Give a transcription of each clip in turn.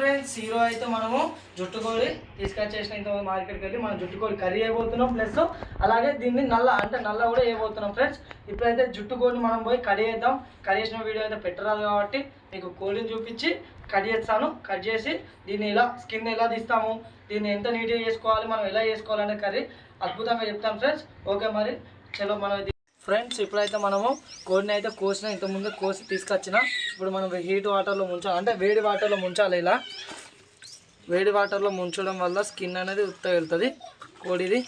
Friends hero అయితే మనము జుట్టుకోడి తీసుకొచ్చేసిన ఇంత మార్కెట్కి వెళ్ళి మనం జుట్టుకోడి కర్రీ అయిపోతున్నాం ప్లస్ అలాగే దీన్ని నల్ల అంటే నల్ల కూడా వేయబోతున్నాం ఫ్రెండ్స్ ఇప్పుడైతే జుట్టుకోడిని మనం పోయి కడి చేద్దాం. కట్ చేసిన వీడియో అయితే పెట్టరాదు కాబట్టి మీకు కోడిని చూపించి కట్ చేస్తాను. కట్ చేసి దీన్ని ఇలా స్కిన్ ఎలా తీస్తాము దీన్ని ఎంత నీట్గా చేసుకోవాలి మనం ఎలా చేసుకోవాలనే కర్రీ అద్భుతంగా చెప్తాను ఫ్రెండ్స్ ఓకే మరి చలో మనం ఫ్రెండ్స్ ఇప్పుడైతే మనము కోడిని అయితే కోసిన ఇంతకుముందు కోసి తీసుకొచ్చిన. ఇప్పుడు మనం హీట్ వాటర్లో ముంచాలి అంటే వేడి వాటర్లో ముంచాలి ఇలా. వేడి వాటర్లో ముంచడం వల్ల స్కిన్ అనేది ఉత్త వెళ్తుంది కోడిది.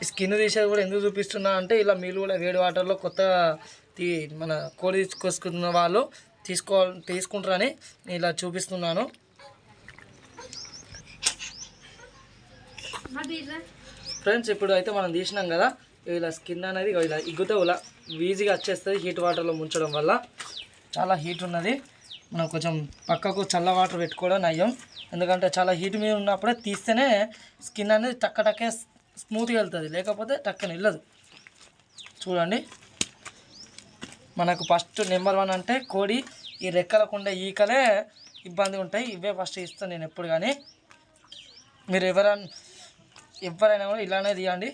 ఈ స్కిన్ తీసేది కూడా ఎందుకు చూపిస్తున్నా అంటే ఇలా మీరు కూడా వేడి వాటర్లో కొత్త తీ మన కోడి తీసుకొసుకున్న వాళ్ళు తీసుకో తీసుకుంటారని ఇలా చూపిస్తున్నాను. ఫ్రెండ్స్ ఇప్పుడు అయితే మనం తీసినాం కదా ఇలా స్కిన్ అనేది ఇలా ఇగ్గుతే ఇలా ఈజీగా వచ్చేస్తుంది హీట్ వాటర్లో ముంచడం వల్ల. చాలా హీట్ ఉన్నది. మనం కొంచెం పక్కకు చల్ల వాటర్ పెట్టుకోవడం నయం. ఎందుకంటే చాలా హీట్ మీద ఉన్నప్పుడే తీస్తేనే స్కిన్ అనేది టక్క టక్కే స్మూత్గా వెళ్తుంది. లేకపోతే టక్కన వెళ్ళదు. చూడండి. మనకు ఫస్ట్ నెంబర్ వన్ అంటే కోడి. ఈ రెక్కలకు ఉండే ఈకలే ఇబ్బంది ఉంటాయి. ఇవే ఫస్ట్ ఇస్తాను నేను ఎప్పుడు కానీ. మీరు ఎవరైనా ఎవరైనా కూడా ఇలానే తీయండి.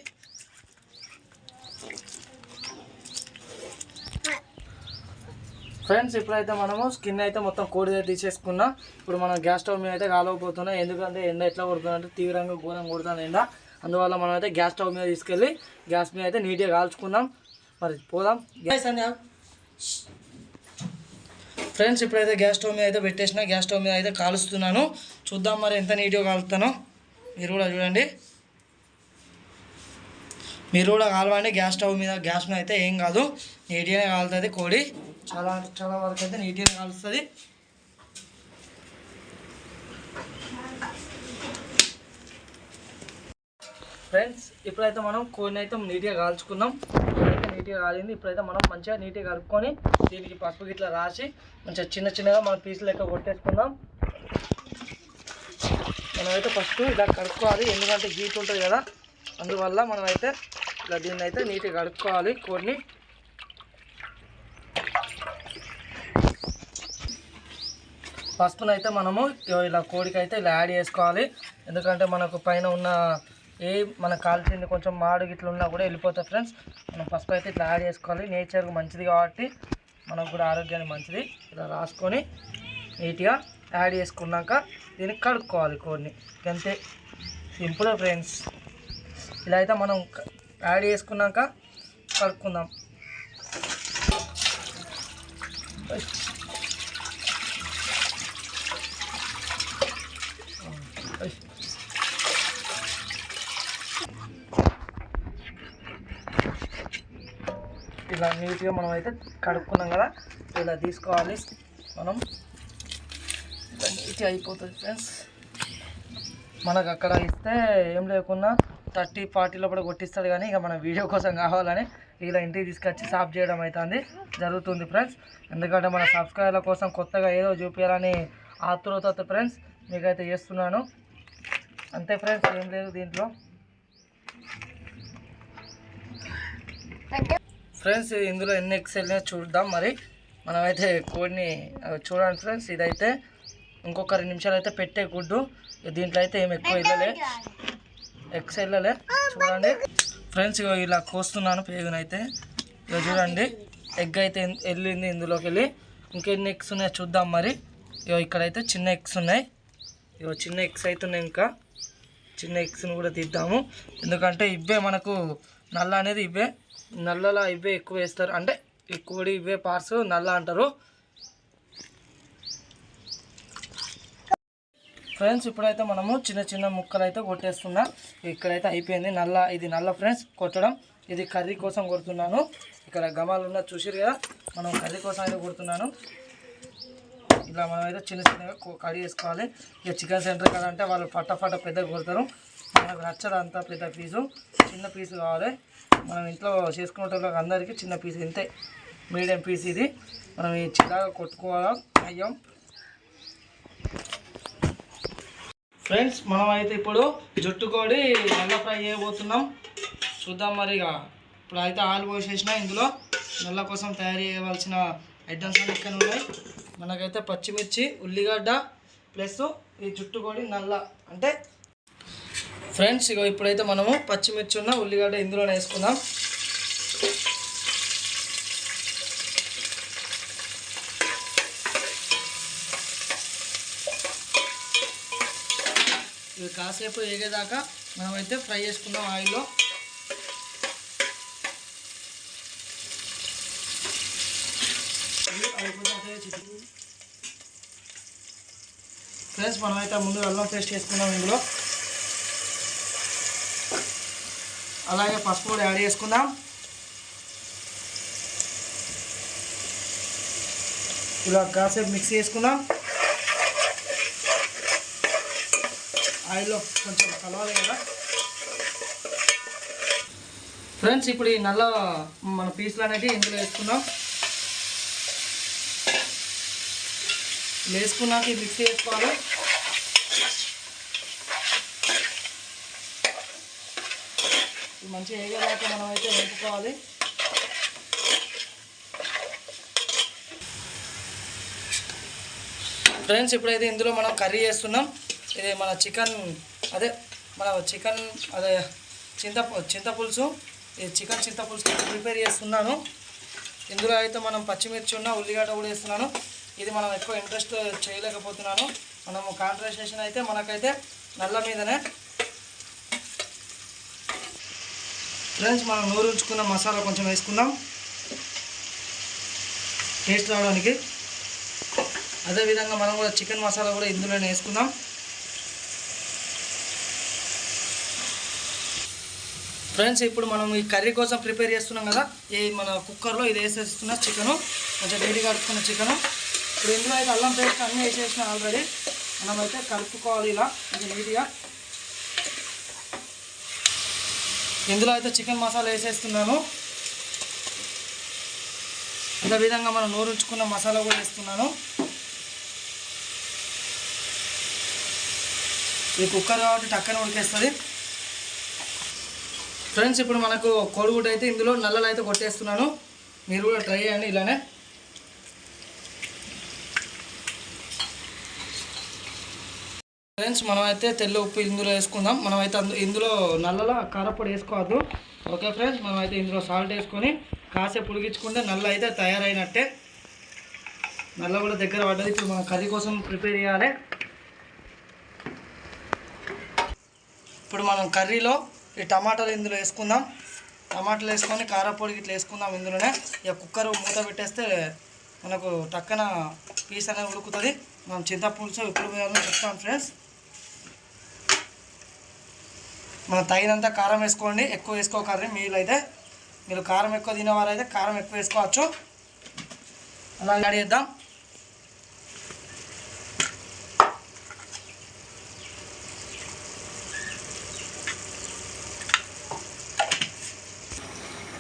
ఫ్రెండ్స్ ఇప్పుడైతే మనము స్కిన్ అయితే మొత్తం కోడి తీసేసుకున్నా. ఇప్పుడు మనం గ్యాస్ స్టవ్ మీద అయితే కాలవపోతున్నాం ఎందుకంటే ఎండ ఎట్లా కొడుతుందంటే తీవ్రంగా ఘోరం కొడుతుంది ఎండ. అందువల్ల మనం అయితే గ్యాస్ స్టవ్ మీద తీసుకెళ్ళి గ్యాస్ మీద అయితే నీట్గా కాల్చుకుందాం. మరి పోదాం. గ్యాస్ అని ఫ్రెండ్స్ ఇప్పుడైతే గ్యాస్ స్టవ్ మీద అయితే పెట్టేసిన. గ్యాస్ స్టవ్ మీద అయితే కాలుస్తున్నాను. చూద్దాం మరి ఎంత నీట్గా కాలుస్తానో మీరు కూడా చూడండి. మీరు కూడా కాలవండి గ్యాస్ స్టవ్ మీద గ్యాస్ మీద అయితే ఏం కాదు. నీట్గానే కాలుతుంది కోడి. చాలా చాలా వరకు అయితే నీట్గానే కాలుస్తుంది. ఫ్రెండ్స్ ఇప్పుడైతే మనం కోడిని అయితే నీట్గా కాల్చుకున్నాం. అయితే నీట్గా కాలింది. ఇప్పుడైతే మనం మంచిగా నీట్గా కలుపుకొని దీనికి పసుపు గిట్లా రాసి మంచిగా చిన్న చిన్నగా మనం పీసులు లెక్క కొట్టేసుకుందాం. మనమైతే ఫస్ట్ ఇలా కడుక్కోవాలి. ఎందుకంటే హీట్ ఉంటుంది కదా. అందువల్ల మనమైతే ఇలా దీన్ని అయితే నీట్గా కడుక్కోవాలి కోడిని పసుపును అయితే మనము ఇలా కోడికి అయితే ఇలా యాడ్ చేసుకోవాలి. ఎందుకంటే మనకు పైన ఉన్న ఏ మన కాల్చింది కొంచెం మాడు గిట్ల ఉన్నా కూడా వెళ్ళిపోతుంది ఫ్రెండ్స్. మనం పసుపు అయితే ఇట్లా యాడ్ చేసుకోవాలి. నేచర్కి మంచిది కాబట్టి మనకు కూడా ఆరోగ్యానికి మంచిది. ఇలా రాసుకొని నీట్గా యాడ్ చేసుకున్నాక దీన్ని కడుక్కోవాలి కోడిని అంతే సింపుల్ ఫ్రెండ్స్. ఇలా అయితే మనం యాడ్ చేసుకున్నాక కలుపుకుందాం. ఇలా నీట్గా మనం అయితే కడుక్కున్నాం కదా. ఇలా తీసుకోవాలి. మనం ఇలా నీట్గా అయిపోతుంది ఫ్రెండ్స్. మనకు అక్కడ ఇస్తే ఏం లేకున్నా థర్టీ ఫార్టీలో కూడా కొట్టిస్తాడు కానీ ఇక మన వీడియో కోసం కావాలని ఇలా ఇంటికి తీసుకొచ్చి సాఫ్ చేయడం అవుతుంది జరుగుతుంది ఫ్రెండ్స్. ఎందుకంటే మన సబ్స్క్రైబర్ల కోసం కొత్తగా ఏదో చూపించాలని ఆతురత ఫ్రెండ్స్. మీకైతే చేస్తున్నాను. అంతే ఫ్రెండ్స్ ఏం లేదు దీంట్లో. ఫ్రెండ్స్ ఇందులో ఎన్ని వెళ్ళినా చూద్దాం మరి. మనమైతే కోడిని చూడండి ఫ్రెండ్స్. ఇదైతే ఇంకొక రెండు నిమిషాలు అయితే పెట్టే గుడ్డు దీంట్లో అయితే ఏం ఎక్కువ వెళ్ళలే ఎగ్స్ వెళ్ళలే చూడండి. ఫ్రెండ్స్ ఇగో ఇలా కోస్తున్నాను పేగునైతే. ఇక చూడండి. ఎగ్ అయితే వెళ్ళింది ఇందులోకి వెళ్ళి ఇంకెన్ని ఎగ్స్ ఉన్నాయో చూద్దాం మరి. ఇగో ఇక్కడైతే చిన్న ఎగ్స్ ఉన్నాయి. ఇగో చిన్న ఎగ్స్ అయితే ఉన్నాయి ఇంకా. చిన్న ఎగ్స్ని కూడా తీద్దాము. ఎందుకంటే ఇవే మనకు నల్ల అనేది ఇవే. నల్లలా ఇవే ఎక్కువ వేస్తారు. అంటే ఎక్కువ ఇవే పార్ట్స్ నల్ల అంటారు. ఫ్రెండ్స్ ఇప్పుడైతే మనము చిన్న చిన్న ముక్కలు అయితే కొట్టేస్తున్నా. ఇక్కడైతే అయిపోయింది నల్ల ఇది నల్ల ఫ్రెండ్స్ కొట్టడం. ఇది కర్రీ కోసం కొడుతున్నాను. ఇక్కడ గమాలు ఉన్న చూసిరు కదా మనం కర్రీ కోసం అయితే కొడుతున్నాను. ఇలా మనం అయితే చిన్న చిన్నగా కో- వేసుకోవాలి చేసుకోవాలి. ఇక చికెన్ సెంటర్ కదా అంటే వాళ్ళు ఫటాఫట పెద్దగా కొడతారు. మనకు నచ్చదు అంత పెద్ద పీసు. చిన్న పీసు కావాలి. మనం ఇంట్లో చేసుకునే అందరికీ చిన్న పీసు. ఇంతే. మీడియం పీస్ ఇది. మనం ఈ చిన్నగా కొట్టుకోవాలి? అయ్యాం. ఫ్రెండ్స్ మనం అయితే ఇప్పుడు జుట్టు కోడి నల్ల ఫ్రై చేయబోతున్నాం. చూద్దాం మరి ఇక. ఇప్పుడు అయితే ఆలు పోసేసిన ఇందులో. నల్ల కోసం తయారు చేయవలసిన ఐటమ్స్ అన్ని ఇక్కడ ఉన్నాయి. మనకైతే పచ్చిమిర్చి ఉల్లిగడ్డ ప్లస్ ఈ జుట్టుకోడి నల్ల. అంటే ఫ్రెండ్స్ ఇగో ఇప్పుడైతే మనము పచ్చిమిర్చి ఉన్న ఉల్లిగడ్డ ఇందులోనే వేసుకుందాం. ఇవి కాసేపు వేగేదాకా మనమైతే ఫ్రై చేసుకుందాం ఆయిల్లో. ఫ్రెండ్స్ మనమైతే ముందు అల్లం పేస్ట్ చేసుకుందాం ఇందులో. అలాగే పసుపు కూడా యాడ్ చేసుకుందాం. ఇలా కాసేపు మిక్స్ చేసుకుందాం. ఆయిల్లో కొంచెం కలవాలి కదా. ఫ్రెండ్స్ ఇప్పుడు ఈ నల్ల మన పీసులు అనేవి ఇందులో వేసుకుందాం. వేసుకున్నాక ఇది మిక్స్ చేసుకోవాలి మంచి మంచిగా వేగేదాకా మనం అయితే వేపుకోవాలి. ఫ్రెండ్స్ ఇప్పుడైతే ఇందులో మనం కర్రీ చేస్తున్నాం ఇది మన చికెన్ అదే మన చికెన్ అదే చింత చింతపులుసు ఇది చికెన్ చింతపులుసు ప్రిపేర్ చేస్తున్నాను. ఇందులో అయితే మనం పచ్చిమిర్చి ఉన్న ఉల్లిగడ్డ కూడా వేస్తున్నాను. ఇది మనం ఎక్కువ ఇంట్రెస్ట్ చేయలేకపోతున్నాను. మనము కాన్సన్ట్రేషన్ అయితే మనకైతే నల్ల మీదనే. ఫ్రెండ్స్ మనం నూరు ఉంచుకున్న మసాలా కొంచెం వేసుకుందాం. టేస్ట్ రావడానికి. అదేవిధంగా మనం కూడా చికెన్ మసాలా కూడా ఇందులోనే వేసుకుందాం. ఫ్రెండ్స్ ఇప్పుడు మనం ఈ కర్రీ కోసం ప్రిపేర్ చేస్తున్నాం కదా ఈ మన కుక్కర్లో ఇది వేసేస్తున్న చికెను కొంచెం వేడి కడుపుకున్న చికెను. ఇప్పుడు ఇందులో అయితే అల్లం పేస్ట్ అన్నీ వేసేసిన ఆల్రెడీ మనమైతే కలుపుకోవాలి ఇలా కొంచెం నీట్గా. ఇందులో అయితే చికెన్ మసాలా వేసేస్తున్నాను. అదేవిధంగా మనం నూరుంచుకున్న మసాలా కూడా వేస్తున్నాను. ఈ కుక్కర్ కాబట్టి టక్కన ఉడికేస్తుంది. ఫ్రెండ్స్ ఇప్పుడు మనకు కోడిగుడ్డు అయితే ఇందులో నల్లలు అయితే కొట్టేస్తున్నాను. మీరు కూడా ట్రై చేయండి ఇలానే. ఫ్రెండ్స్ మనమైతే తెల్ల ఉప్పు ఇందులో వేసుకుందాం. మనమైతే అందు ఇందులో నల్లల కారపొడి వేసుకోవద్దు. ఓకే ఫ్రెండ్స్ మనమైతే ఇందులో సాల్ట్ వేసుకొని కాసేపు ఉడికించుకుంటే నల్ల అయితే తయారైనట్టే. నల్ల కూడా దగ్గర పడ్డది. ఇప్పుడు మనం కర్రీ కోసం ప్రిపేర్ చేయాలి. ఇప్పుడు మనం కర్రీలో ఈ టమాటాలు ఇందులో వేసుకుందాం. టమాటాలు వేసుకొని కారపొడి ఇట్లా వేసుకుందాం ఇందులోనే. ఇక కుక్కర్ మూత పెట్టేస్తే మనకు టక్కన పీస్ అనేది ఉడుకుతుంది. మనం చింతపులుసు ఎప్పుడు వేయాలని చెప్తాం ఫ్రెండ్స్. మనం తగినంత కారం వేసుకోండి. ఎక్కువ వేసుకోకండి. మీరు అయితే మీరు కారం ఎక్కువ తినేవారు అయితే కారం ఎక్కువ వేసుకోవచ్చు. అలా యాడ్ చేద్దాం.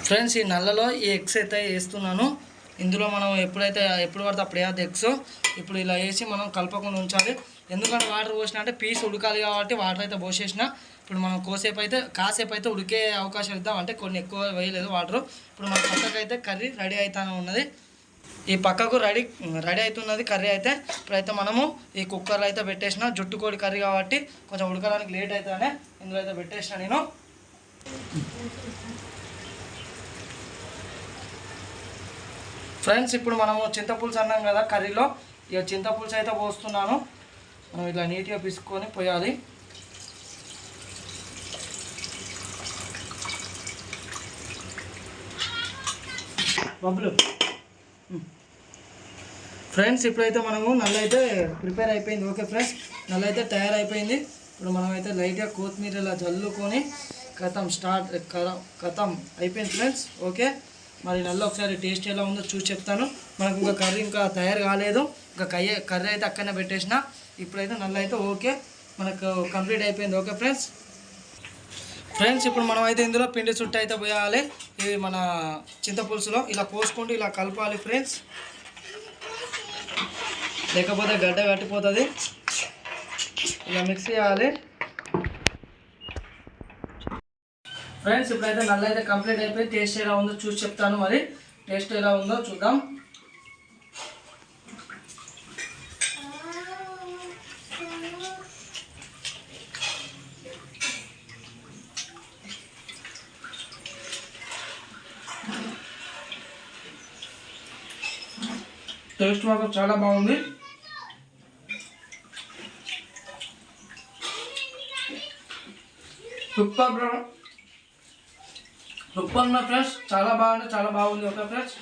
ఫ్రెండ్స్ ఈ నల్లలో ఈ ఎగ్స్ అయితే వేస్తున్నాను. ఇందులో మనం ఎప్పుడైతే ఎప్పుడు పడితే అప్పుడు వేయద్దు ఎగ్స్. ఇప్పుడు ఇలా వేసి మనం కలపకుండా ఉంచాలి. ఎందుకంటే వాటర్ పోసినా అంటే పీస్ ఉడకాలి కాబట్టి వాటర్ అయితే పోసేసిన. ఇప్పుడు మనం కోసేపు అయితే కాసేపు అయితే ఉడికే అవకాశం ఇద్దాం. అంటే కొన్ని ఎక్కువ వేయలేదు వాటర్. ఇప్పుడు మన పక్కకైతే అయితే కర్రీ రెడీ అవుతానే ఉన్నది. ఈ పక్కకు రెడీ రెడీ అవుతున్నది కర్రీ అయితే. ఇప్పుడైతే మనము ఈ కుక్కర్లో అయితే పెట్టేసిన. జుట్టు కోడి కర్రీ కాబట్టి కొంచెం ఉడకడానికి లేట్ అవుతుందనే ఇందులో అయితే పెట్టేసిన నేను. ఫ్రెండ్స్ ఇప్పుడు మనము చింతపులుసు అన్నాం కదా కర్రీలో. ఇక చింతపులుసు అయితే పోస్తున్నాను. మనం ఇట్లా నీట్గా పిసుకొని పోయాలి. బబ్బులు. ఫ్రెండ్స్ ఇప్పుడైతే మనము నల్ల అయితే ప్రిపేర్ అయిపోయింది. ఓకే ఫ్రెండ్స్ నల్ల అయితే తయారైపోయింది. ఇప్పుడు మనమైతే లైట్గా కొత్తిమీర ఇలా జల్లుకొని కథం స్టార్ట్ కథం అయిపోయింది ఫ్రెండ్స్. ఓకే? మరి నల్ల ఒకసారి టేస్ట్ ఎలా ఉందో చూసి చెప్తాను. మనకు ఇంకా కర్రీ ఇంకా తయారు కాలేదు. ఇంకా కయ్య కర్రీ అయితే అక్కడనే పెట్టేసిన. ఇప్పుడైతే నల్ల అయితే ఓకే. మనకు కంప్లీట్ అయిపోయింది. Okay friends? ఫ్రెండ్స్ ఇప్పుడు మనం అయితే ఇందులో పిండి చుట్టూ అయితే పోయాలి. ఇది మన చింతపులుసులో ఇలా పోసుకుంటూ ఇలా కలపాలి ఫ్రెండ్స్. లేకపోతే గడ్డ కట్టిపోతుంది. ఇలా మిక్స్ చేయాలి. ఫ్రెండ్స్ ఇప్పుడైతే నల్ల అయితే కంప్లీట్ అయిపోయి టేస్ట్ ఎలా ఉందో చూసి చెప్తాను మరి. టేస్ట్ ఎలా ఉందో చూద్దాం. టేస్ట్ మాత్రం చాలా బాగుంది. సూపర్ సూపర్ నా ఫ్రెండ్స్ చాలా బాగుంది చాలా బాగుంది ఓకే ఫ్రెండ్స్